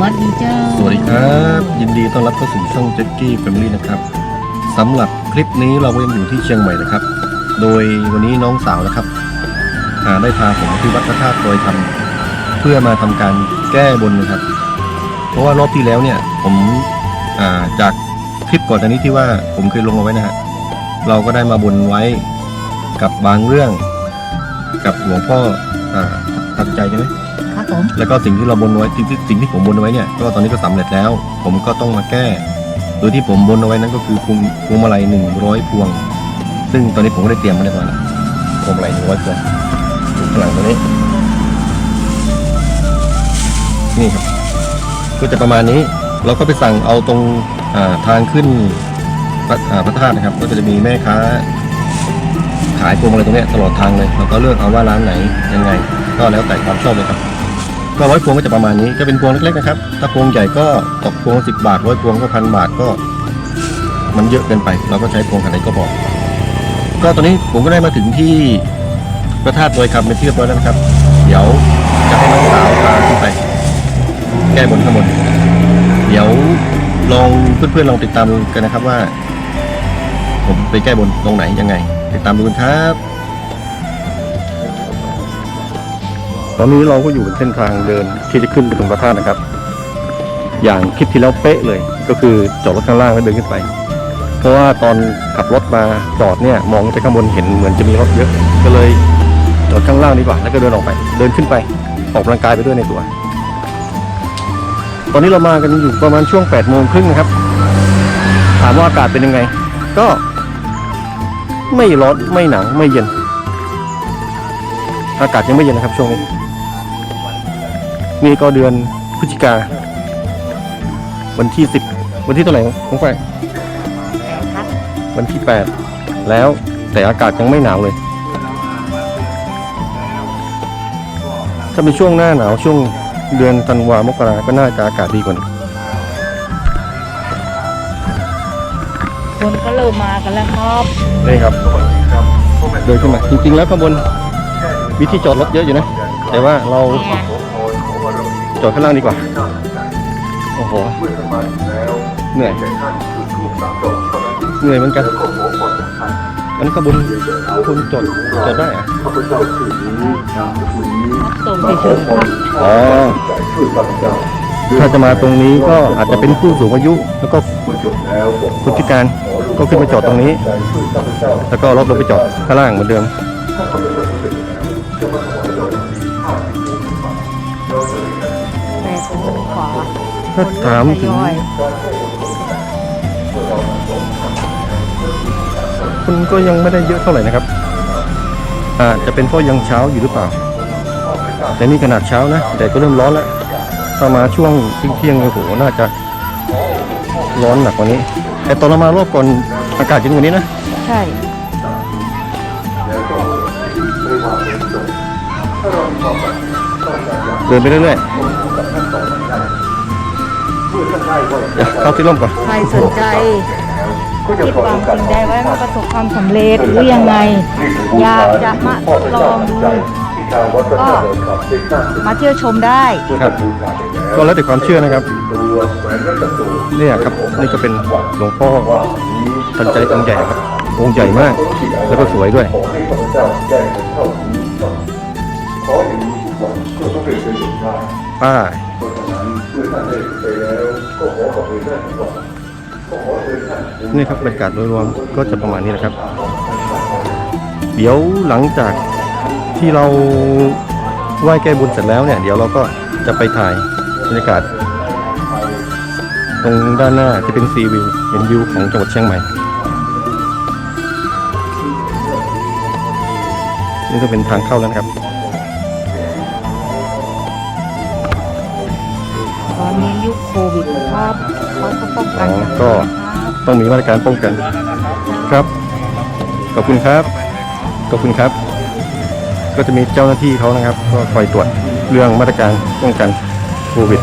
วัสดีเจ้า สวัสดีครับ ยินดีต้อนรับเข้าสู่ช่อง j จ็ k กี้แฟมิลี่นะครับสำหรับคลิปนี้เราก็ยังอยู่ที่เชียงใหม่นะครับ โดยวันนี้น้องสาวนะครับหาได้พาผมที่วัดพระธาตุดอยคำเพื่อมาทำการแก้บนนะครับ เพราะว่ารอบที่แล้วเนี่ยผมอ่าจากคลิปก่อนอันนี้ที่ว่าผมเคยลงเอาไว้นะฮะเราก็ได้มาบนไว้กับบางเรื่อง กับหลวงพ่ออ่าทันใจใช่ไหม ผม แล้วก็สิ่งที่เราบนไว้สิ่งที่สิ่งที่ผมบนเอาไว้เนี่ยก็ตอนนี้ก็สำเร็จแล้ว ผมก็ต้องมาแก้โดยที่ผมบนเอาไว้นั้นก็คือพวงพวงมาลัยหนึ่งร้อยพวง ซึ่งตอนนี้ผมก็ได้เตรียมมาเรียบร้อยแล้วพวงมาลัยหนึ่งร้อยพวงข้างหลังตัวนี้ นี่ครับ ก็จะประมาณนี้ เราก็ไปสั่งเอาตรงาทางขึ้นพระพระธาตุนะครับ ก็จะมีแม่ค้า ขายพวงมาลัยตรงนี้ตลอดทางเลย เราก็เลือกเอาว่าร้านไหนยังไง ก็แล้วแต่ความชอบเลยครับ ก็ร้อยพวงก็จะประมาณนี้จะเป็นพวงเล็กๆนะครับ ถ้าพวงใหญ่ก็ตกพวงสิบบาทร้อยพวงก็พันบาทก็ มันเยอะเกินไป เราก็ใช้พวงขนาดก็พอก็ตอนนี้ผมก็ได้มาถึงที่พระธาตุดอยคำเป็นที่เรียบร้อยแล้วนะครับ เดี๋ยวจะให้น้องสาวพาขึ้นไป แก้บนข้างบนเดี๋ยวลองเพื่อนๆลองติดตามกันนะครับว่า ผมไปแก้บนตรงไหนยังไง ติดตามดูกันครับ ตอนนี้เราก็อยู่บนเส้นทางเดินที่จะขึ้นไปตรงพระธาตุนะครับ อย่างคลิปที่แล้วเป๊ะเลย ก็คือจอดรถข้างล่างแล้วเดินขึ้นไป เพราะว่าตอนขับรถมาจอดเนี่ยมองไปข้างบนเห็นเหมือนจะมีรถเยอะ ก็เลยจอดข้างล่างดีกว่าแล้วก็เดินออกไป เดินขึ้นไปออกกำลังกายไปด้วยในตัว ตอนนี้เรามากันอยู่ประมาณช่วง8ปดโมงครึ่งนะครับ ถามว่าอากาศเป็นยังไง ก็ไม่ร้อนไม่หนาวไม่เย็น อากาศยังไม่เย็นนะครับช่วงนี้ นี่ก็เดือนพฤศจิกา วันที่สิบวันที่เท่าไหร่ของไฟครับวันที่แปดแล้วแต่อากาศยังไม่หนาวเลย ถ้าเป็นช่วงหน้าหนาวช่วงเดือนธันวามกราก็น่าจะอากาศดีกว่านี้คนก็เริ่มมากันแล้วครับนี่ครับเดินขึ้นมาจริงๆแล้วข้างบนมีที่จอดรถเยอะอยู่นะ แต่ว่าเราเนี่ย จอดข้างล่างดีกว่า โอ้โห เหนื่อย เหนื่อยเหมือนกันอันนี้ขบวนคุณจอดจอดได้อะส่งเฉยๆครับอ๋อถ้าจะมาตรงนี้ก็อาจจะเป็นผู้สูงอายุ แล้วก็คนพิการก็ขึ้นมาจอดตรงนี้ แล้วก็รถลงไปจอดข้างล่างเหมือนเดิม ถ้าถามถึงคนเริ่ทยอยคุณก็ยังไม่ได้เยอะเท่าไหร่นะครับ อาจจะเป็นเพราะยังเช้าอยู่หรือเปล่า แต่นี่ขนาดเช้านะแต่ก็เริ่มร้อนแล้วถ้ามาช่วงเที่ยงๆโอ้โหน่าจะร้อนหนักกว่านี้ แต่ตอนเรามารอบก่อนอากาศเย็นกว่านี้นะ ใช่เดินไปเรื่อยๆ เดี๋ยวเข้าที่ร่มก่อน ใครสนใจคิดหวังสิ่งใดไว้มันประสบความสำเร็จหรือยังไง อยากจะมาทดลองดูก็มาเที่ยวชมได้ครับก็แล้วแต่ความเชื่อนะครับเนี่ยครับนี่ก็เป็นหลวงพ่อทันใจองค์ใหญ่ครับองค์ใหญ่มาก แล้วก็สวยด้วยป้าย นี่ครับบรรยากาศโดยรวมก็จะประมาณนี้นะครับ เดี๋ยวหลังจากที่เราไหว้แก้บุญเสร็จแล้วเนี่ย เดี๋ยวเราก็จะไปถ่ายบรรยากาศ ตรงด้านหน้าจะเป็นซีวิวเห็นวิวของจังหวัดเชียงใหม่นี่ก็เป็นทางเข้าแล้วนะครับ โควิดนะครับเขาก็ป้องกันอ๋อก็ต้องมีมาตรการป้องกันครับ ขอบคุณครับ ขอบคุณครับ ก็จะมีเจ้าหน้าที่เขานะครับ ก็คอยตรวจเรื่องมาตรการป้องกันโควิด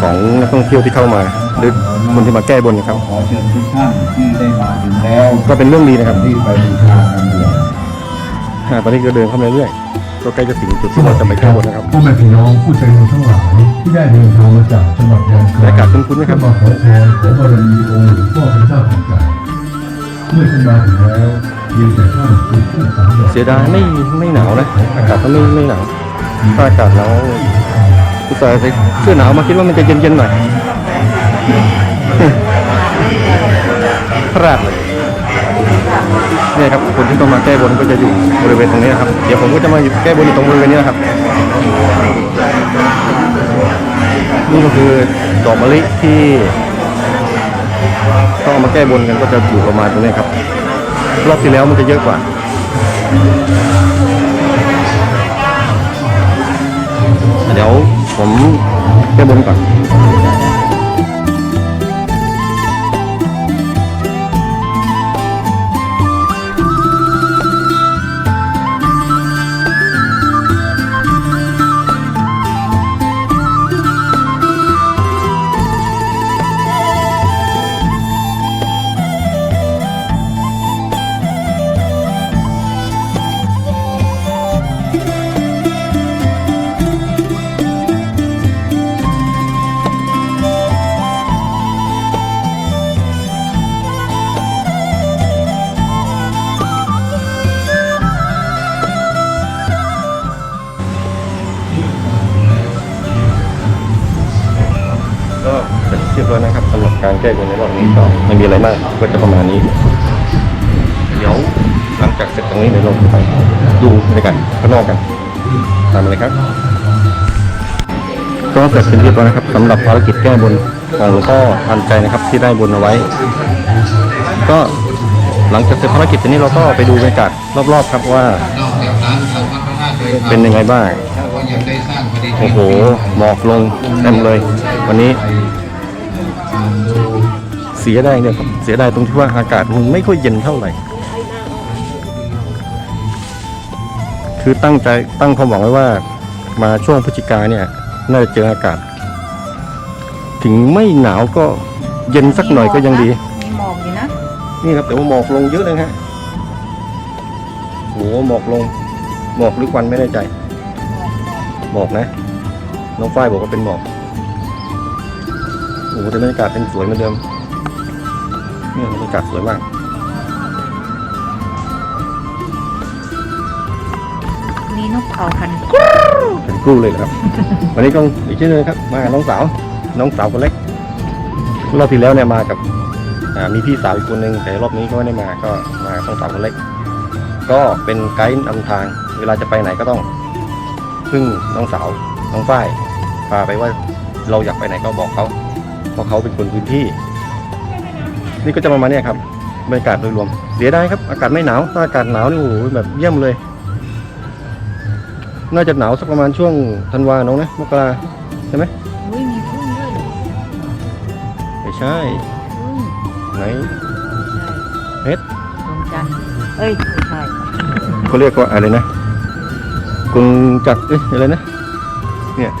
ของนักท่องเที่ยวที่เข้ามาหรือคนที่มาแก้บนนะครับ ขอเชิญทุกท่านที่ได้มาถึงแล้ว ก็เป็นเรื่องดีนะครับที่ไปบูชากันด่วนอ่าตอนนี้ก็เดินเข้ามาเรื่อย ก็ใกล้จะถึงจุดที่เราจะไปแก้บนนะครับพ่อแม่พี่น้องผู้ใจบุญทั้งหลายที่ได้เดินทางมาจากจังหวัดแดนไกลบรรยากาศคุ้นๆไหมครับเพื่อมาขอพรขอบารมีองค์หลวงพ่อพระเจ้าแผ่นดินเมื่อท่านมาถึงแล้วเพียงแต่ท่านจุดธูปสามดอกเสียดายไม่ไม่หนาวนะอากาศก็ไม่ไม่หนาวถ้าอากาศหนาวอุตส่าห์ใส่เสื้อหนาวมาคิดว่ามันจะเย็นๆหน่อยพลาดเลยเนี่ครับคนที่ต้องมาแก้บนก็จะอยู่บริเวณตรงนี้นะครับ เดี๋ยวผมก็จะมาแก้บนอยู่ตรงบริเวณนี้นะครับ นี่ก็คือดอกมะลิที่ต้องเอามาแก้บนกันก็จะอยู่ประมาณตรงนี้ครับ รอบที่แล้วมันจะเยอะกว่าเดี๋ยวผมแก้บนก่อน นะครับสำหรับการแก้บนในรอบนี้ก็ไม่มีอะไรมากก็จะประมาณนี้ เดี๋ยวหลังจากเสร็จตรงนี้เดี๋ยวเราไปดูบรรยากาศข้างนอกกัน ตามมาเลยครับ ก็เสร็จเป็นเรียบร้อยนะครับสำหรับภารกิจแก้บนของหลวงพ่อทันใจนะครับที่ได้บนเอาไว้ ก็หลังจากเสร็จภารกิจนี้เราก็ไปดูบรรยากาศรอบๆครับว่าเป็นยังไงบ้าง โอ้โห หมอกลงเต็มเลย วันนี้ เสียดายเนี่ยครับเสียดายตรงที่ว่าอากาศมันไม่ค่อยเย็นเท่าไหร่ คือตั้งใจตั้งความหวังไว้ว่า มาช่วงพฤศจิกาเนี่ยน่าจะเจออากาศ ถึงไม่หนาวก็เย็นสักหน่อยก็ยังดี มีหมอกอยู่นะ นี่ครับแต่ว่าหมอกลงเยอะเลยฮะโหหมอกลง หมอกหรือควันไม่แน่ใจ หมอกนะ น้องฝ้ายบอกว่าเป็นหมอกโอ้โหแต่บรรยากาศเป็นสวยเหมือนเดิม เนี่ยบรรยากาศสวยมากมีนกเขาพันเป็นครู่เลยเหรอครับ วันนี้ก็อีกเช่นเคยครับ มากับน้องสาว น้องสาวคนเล็ก รอบที่แล้วเนี่ยมากับอ่ามีพี่สาวอีกคนนึงแต่รอบนี้ก็ไม่ได้มาก็มากับน้องสาวคนเล็ก ก็เป็นไกด์นำทาง เวลาจะไปไหนก็ต้องพึ่งน้องสาวน้องฝ้ายพาไปว่าเราอยากไปไหนก็บอกเขาเพราะเขาเป็นคนพื้นที่ นี่ก็จะประมาณเนี้ยครับบรรยากาศโดยรวมเสียดายครับ อากาศไม่หนาวถ้าอากาศหนาวนี่โอ้โหแบบเยี่ยมเลย น่าจะหนาวสักประมาณช่วงธันวาน้องนะมกราใช่ไหมอุ้ยมีพึ่งด้วยไม่ใช่พึ่งไหนใช่เฮ็ดดวงจันทร์เอ้ยไม่ใช่เขาเรียกว่าอะไรนะกรุงจักรเอ้ยอะไรนะ เนี่ย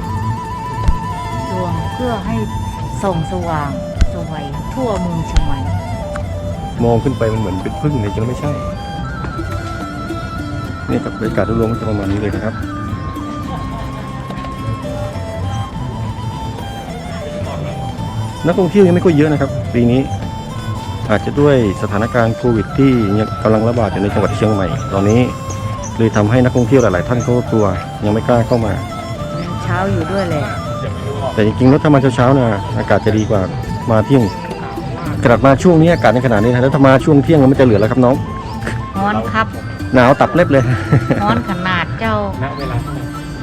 ดวงเพื่อให้ส่องสว่าง สวัยทั่วเมืองเชียงใหม่มองขึ้นไปมันเหมือนเป็นพึ่งแต่จริงๆไม่ใช่ นี่กับบรรยากาศโดยรวมก็จะประมาณนี้เลยนะครับ นักท่องเที่ยวยังไม่ค่อยเยอะนะครับ ปีนี้ อาจจะด้วยสถานการณ์โควิดที่ยังกำลังระบาดอยู่ในจังหวัดเชียงใหม่ ตอนนี้เลยทำให้นักท่องเที่ยวหลาย ๆ ท่านเขาก็กลัว ยังไม่กล้าเข้ามายังเช้าอยู่ด้วยแหละ แต่จริงๆแล้วถ้ามาเช้าๆนะอากาศจะดีกว่า มาเที่ยงขนาดมาช่วงนี้อากาศในขนาดนี้นะแล้วถ้ามาช่วงเที่ยงมันจะเหลือแล้วครับน้องฮ้อนครับหนาวตับเล็บเลยฮ้อนขนาดเจ้า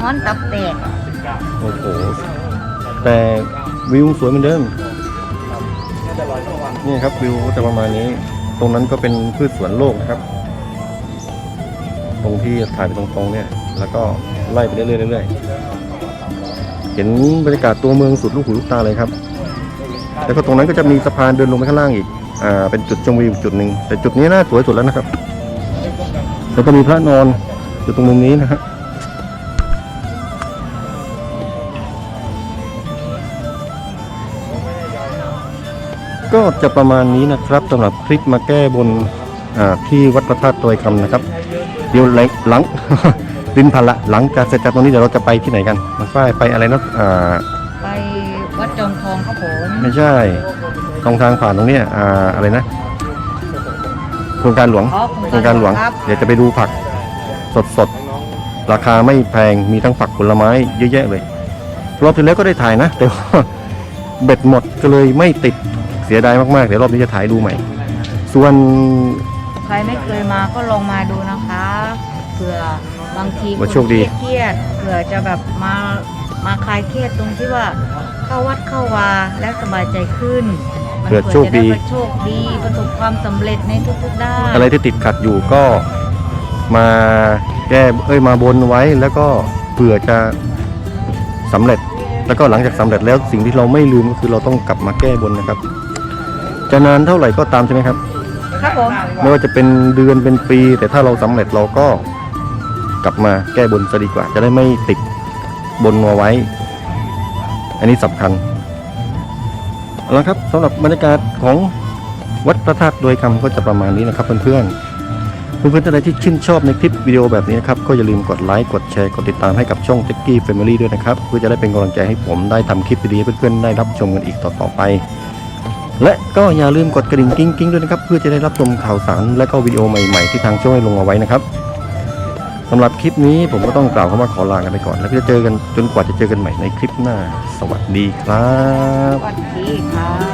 ฮ้อนตับแตกโอ้โหแต่วิวสวยเหมือนเดิมนี่ครับวิวก็จะประมาณนี้ ตรงนั้นก็เป็นพืชสวนโลกนะครับ ตรงที่ถ่ายไปตรงๆเนี่ย แล้วก็ไล่ไปเรื่อยๆเรื่อยๆเห็นบรรยากาศตัวเมืองสุดลูกหูลูกตาเลยครับ แล้วก็ตรงนั้นก็จะมีสะพานเดินลงไปข้างล่างอีกอ่าเป็นจุดชมวิวจุดหนึ่งแต่จุดนี้น่าสวยสุดแล้วนะครับ แล้วก็มีพระนอนอยู่ตรงมุมนี้นะฮะก็จะประมาณนี้นะครับสำหรับคลิปมาแก้บนที่วัดพระธาตุโดยคำนะครับ เดี๋ยวหลังลิ้นพันละหลังจากเสร็จจากตรงนี้เดี๋ยวเราจะไปที่ไหนกันมันฝ้ายไปอะไรนะ ไม่ใช่ตรงทางผ่านตรงเนี้ยอ่าอะไรนะ โครงการหลวง อ๋อโครงการหลวงครับ เดี๋ยวจะไปดูผักสดสดๆราคาไม่แพงมีทั้งผักผลไม้เยอะแยะเลยรอบที่แล้วก็ได้ถ่ายนะ แต่ว่า เบ็ดหมดก็เลยไม่ติดเสียดายมากๆเดี๋ยวรอบนี้จะถ่ายดูใหม่ ส่วนใครไม่เคยมาก็ลองมาดูนะคะเผื่อบางทีว่าโชคดีเครียดๆเผื่อจะแบบมา มาคลายเครียดตรงที่ว่าเข้าวัดเข้าวาแล้วสบายใจขึ้นมันเผื่อโชคดีจะไโชคดีประสบความสำเร็จในทุกๆด้านอะไรที่ติดขัดอยู่ก็มาแก้เอ้ยมาบนไว้แล้วก็เผื่อจะสำเร็จ แล้วก็หลังจากสำเร็จแล้วสิ่งที่เราไม่ลืมก็คือเราต้องกลับมาแก้บนนะครับ จะนานเท่าไหร่ก็ตามใช่ไหมครับ ครับผมไม่ว่าจะเป็นเดือนเป็นปี แต่ถ้าเราสำเร็จเราก็กลับมาแก้บนซะดีกว่า จะได้ไม่ติด บนมาไว้ อันนี้สำคัญเอาละครับสำหรับบรรยากาศของวัดพระธาตุโดยคำก็จะประมาณนี้นะครับเพื่อนๆเพื่อนๆท่านใดที่ชื่นชอบในคลิปวิดีโอแบบนี้นะครับก็อย่าลืมกดไลค์กดแชร์กดติดตามให้กับช่อง t e c h กี้ Family ด้วยนะครับ เพื่อจะได้เป็นกำลังใจให้ผมได้ทำคลิปดีๆให้เพื่อนๆได้รับชมกันอีกต่อๆไปและก็อย่าลืมกดกระดิ่งกิ้งกิ้งๆด้วยนะครับ เพื่อจะได้รับชมข่าวสารและก็วิดีโอใหม่ๆที่ทางช่องให้ลงเอาไว้นะครับ สำหรับคลิปนี้ผมก็ต้องกล่าวคำว่าขอลากันไปก่อน แล้วก็จะเจอกันจนกว่าจะเจอกันใหม่ในคลิปหน้า สวัสดีครับ สวัสดีครับ